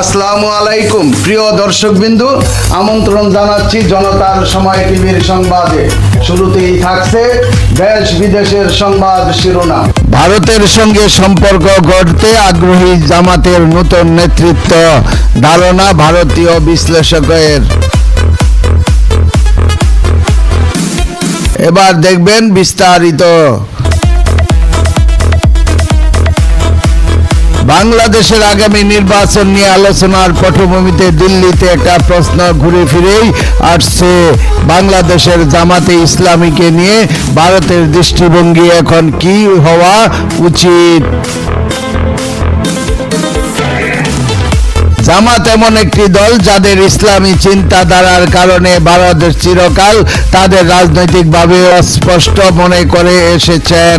আসসালামু আলাইকুম, প্রিয় দর্শকবিন্দু, আমন্ত্রণ জানাচ্ছি জনতার সময় টিভির সংবাদে। শুরুতেই থাকছে দেশ বিদেশের সংবাদ শিরোনাম। ভারতের সঙ্গে সম্পর্ক গড়তে আগ্রহী জামাতের নতুন নেতৃত্ব, ধারণা ভারতীয় বিশ্লেষকের। এবার দেখবেন বিস্তারিত। বাংলাদেশের আগামী নির্বাচন নিয়ে আলোচনার পটভূমিতে দিল্লিতে একটা প্রশ্ন ঘুরে ফিরেই আসছে বাংলাদেশের জামাতে ইসলামীকে নিয়ে, ভারতের দৃষ্টিভঙ্গি এখন কি হওয়া উচিত? জামাত এমন একটি দল যাদের ইসলামী চিন্তাধারার কারণে ভারত চিরকাল তাদের রাজনৈতিকভাবে অস্পষ্ট মনে করে এসেছেন।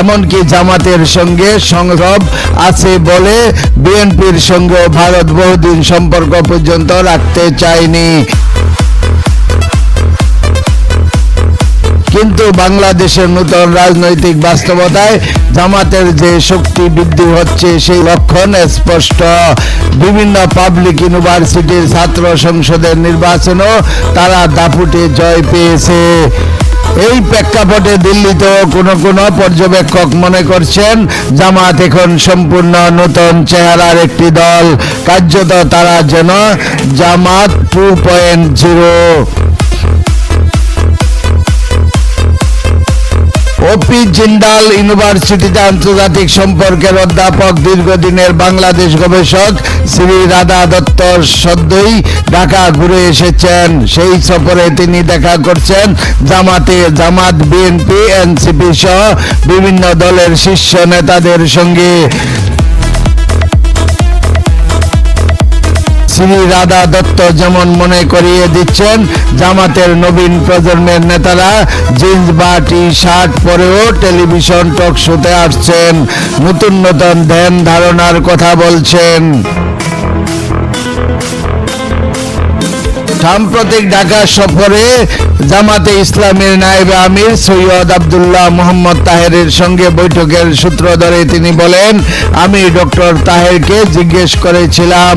এমনকি জামাতের সঙ্গে সংরব আছে বলে বিএনপির সঙ্গে ভারত বহুদিন সম্পর্ক পর্যন্ত রাখতে চায়নি। কিন্তু বাংলাদেশের নতুন রাজনৈতিক বাস্তবতায় জামাতের যে শক্তি বৃদ্ধি হচ্ছে, সেই লক্ষণ স্পষ্ট। বিভিন্ন পাবলিক ইউনিভার্সিটির ছাত্র সংসদের নির্বাচনও তারা দাপুটে জয় পেয়েছে। এই প্রেক্ষাপটে দিল্লিতেও কোনো কোনো পর্যবেক্ষক মনে করছেন, জামাত এখন সম্পূর্ণ নতুন চেহারার একটি দল। কার্যত তারা যেন Jamaat two point zero. OP Jindal ইউনিভার্সিটিতে আন্তর্জাতিক সম্পর্কের অধ্যাপক, দীর্ঘদিনের বাংলাদেশ গবেষক শ্রী রাধা দত্ত সদ্যই ঢাকা ঘুরে এসেছেন। সেই সফরে তিনি দেখা করছেন জামাতে, জামাত, বিএনপি, এনসিপি সহ বিভিন্ন দলের শীর্ষ নেতাদের সঙ্গে। শ্রী রাধা দত্ত যেমন মনে করিয়ে দিচ্ছেন, জামাতের নবীন প্রজন্মের নেতারা জিন্স বা টি শার্ট পরেও টেলিভিশন টক শোতে আসছেন, নতুন নতুন ধ্যান ধারণার কথা বলছেন। সাম্প্রতিক ঢাকা সফরে জামাতে ইসলামের নায়েবে আমির সৈয়দ আবদুল্লাহ মোহাম্মদ তাহেরের সঙ্গে বৈঠকের সূত্র ধরে তিনি বলেন, আমি ডক্টর তাহেরকে জিজ্ঞেস করেছিলাম,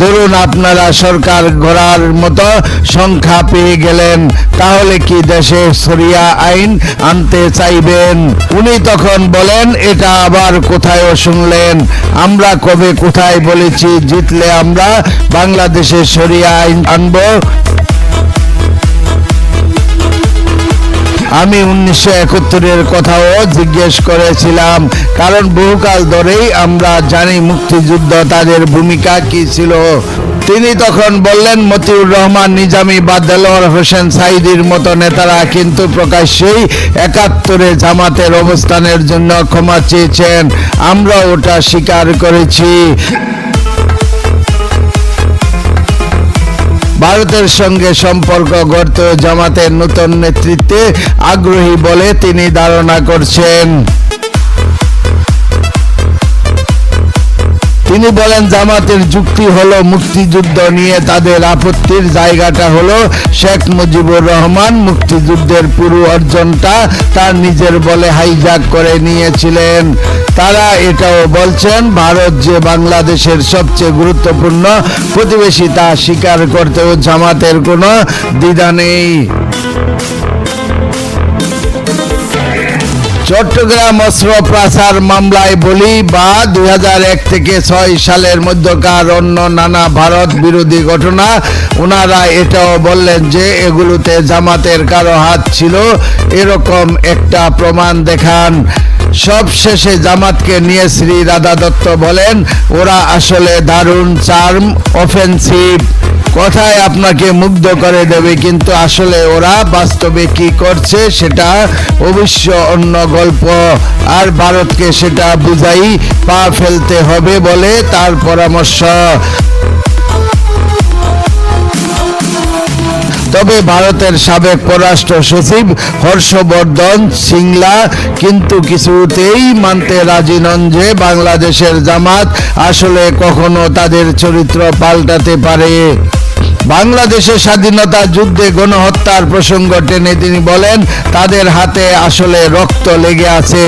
ধরুন আপনারা সরকার গড়ার মতো সংখ্যা পেয়ে গেলেন, তাহলে কি দেশে সরিয়া আইন আনতে চাইবেন? উনি তখন বলেন, এটা আবার কোথায় শুনলেন, আমরা কবে কোথায় বলেছি, জিতলে আমরা বাংলাদেশে সরিয়া আইন আনব আমি উনিশশো একাত্তরের কথাও জিজ্ঞেস করেছিলাম, কারণ বহুকাল ধরেই আমরা জানি মুক্তিযুদ্ধ তাদের ভূমিকা কি ছিল। তিনি তখন বললেন, মতিউর রহমান, নিজামী বা দেলোয়ার হোসেন সাইদির মতো নেতারা কিন্তু প্রকাশ্যেই একাত্তরে জামাতের অবস্থানের জন্য ক্ষমা চেয়েছেন। আমরা ওটা স্বীকার করেছি। ভারতের সঙ্গে সম্পর্ক গড়তে জামাতের নতুন নেতৃত্বে আগ্রহী বলে তিনি ধারণা করছেন। তিনি বলেন, জামাতের যুক্তি হলো মুক্তিযুদ্ধ নিয়ে তাদের আপত্তির জায়গাটা হলো শেখ মুজিবুর রহমান। মুক্তিযুদ্ধের পুরো অর্জনটা তার নিজের বলে হাইজাক করে নিয়েছিলেন। তারা এটাও বলছেন, ভারত যে বাংলাদেশের সবচেয়ে গুরুত্বপূর্ণ প্রতিবেশী তা স্বীকার করতেও জামাতের কোনো দ্বিধা নেই। চট্টগ্রাম অস্ত্র প্রাসার মামলায় বলি বা দু হাজার এক থেকে ছয় সালের মধ্যকার অন্য নানা ভারত বিরোধী ঘটনা, ওনারা এটাও বললেন যে এগুলোতে জামাতের কারও হাত ছিল, এরকম একটা প্রমাণ দেখান। সব শেষে জামাতকে নিয়ে শ্রী রাধা দত্ত বলেন, ওরা আসলে দারুণ, চার্ম অফেন্সিভ কথায় আপনাকে মুগ্ধ করে দেবে, কিন্তু আসলে ওরা বাস্তবে কি করছে সেটা অবশ্য অন্য গল্প। আর ভারতকে সেটা বুঝাই পা ফেলতে হবে বলে তার পরামর্শ। তবে ভারতের সাবেক পররাষ্ট্র সচিব হর্ষবর্ধন সিংলা কিন্তু কিছুতেই মানতে রাজি নন যে বাংলাদেশের জামাত আসলে কখনো তাদের চরিত্র পাল্টাতে পারে। বাংলাদেশের স্বাধীনতা যুদ্ধে গণহত্যার প্রসঙ্গ টেনে তিনি বলেন, তাদের হাতে আসলে রক্ত লেগে আছে,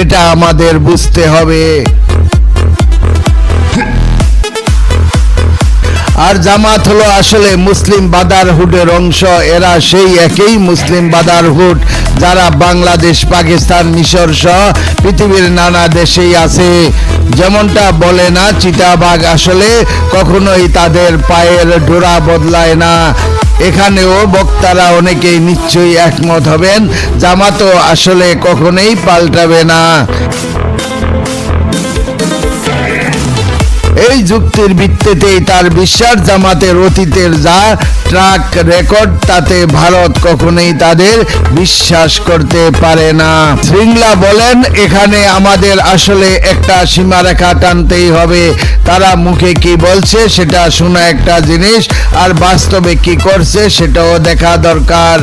এটা আমাদের বুঝতে হবে। আর জামাত হলো আসলে মুসলিম বাদারহুডের অংশ। এরা সেই একই মুসলিম বাদারহুড যারা বাংলাদেশ, পাকিস্তান, মিশর সহ পৃথিবীর নানা দেশেই আছে। যেমনটা বলে না, চিতাবাঘ আসলে কখনোই তাদের পায়ের ডোরা বদলায় না। এখানেও বক্তারা অনেকেই নিশ্চয়ই একমত হবেন, জামাতও আসলে কখনোই পাল্টাবে না। যুক্তির ভিত্তিতেই তার বিশ্বাস জামাতের অতীতের যা ট্রাক রেকর্ড, তাতে ভারত কখনোই তাদের বিশ্বাস করতে পারে না। শৃঙ্গলা বলেন, এখানে আমাদের আসলে একটা সীমারেখা টানতেই হবে। তারা মুখে কি বলছে সেটা শোনা একটা জিনিস, আর বাস্তবে কি করছে সেটাও দেখা দরকার।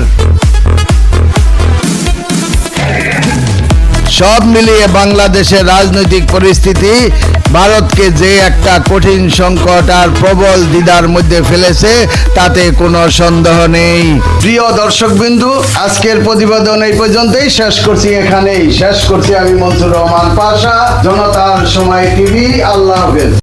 সব মিলিয়ে বাংলাদেশের রাজনৈতিক পরিস্থিতি ভারতকে যে একটা কঠিন সংকট আর প্রবল দ্বিধার মধ্যে ফেলেছে, তাতে কোনো সন্দেহ নেই। প্রিয় দর্শক বিন্দু আজকের প্রতিবেদন এই পর্যন্তই। শেষ করছি এখানেই। শেষ করছি আমি মনসুর রহমান পাশা, জনতার সময় টিভি। আল্লাহ হাফেজ।